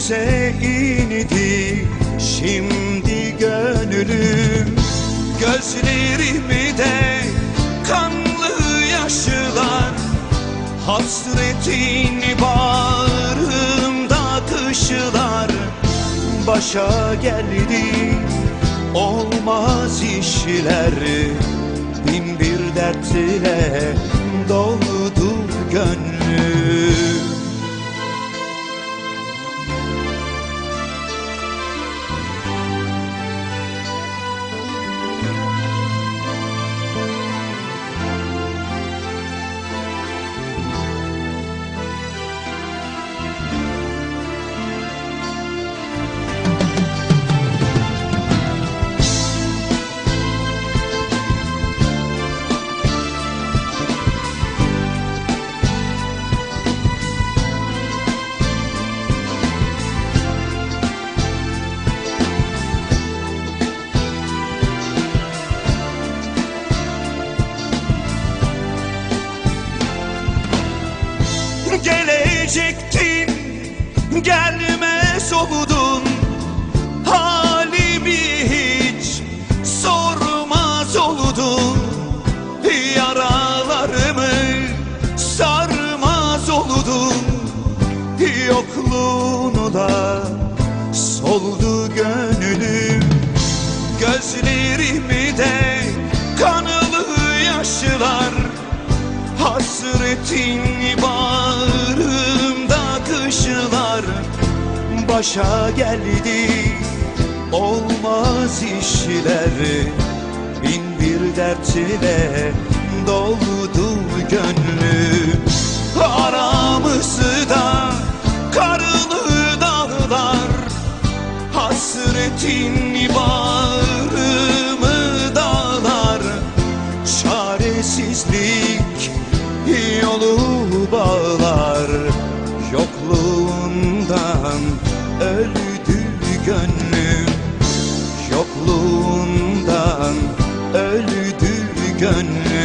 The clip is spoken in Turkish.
düze indi şimdi gönlüm Gözlerimi de kanlı yaşlar. Hasretin bağrımda kışlar Başa geldi olmaz işler. Bin bir dertle doldu gönlüm Gelecektin. Gelmez oldun Halimi hiç sormaz oldun Yaralarımı sarmaz oldun Yokluğuna soldu gönlüm Gözlerimi de kanlı yaşlar. Hasretin bağrımda Başa geldi. Olmaz işler. Bin bir dertle doldu gönlüm. Aramızda Öldü gönlüm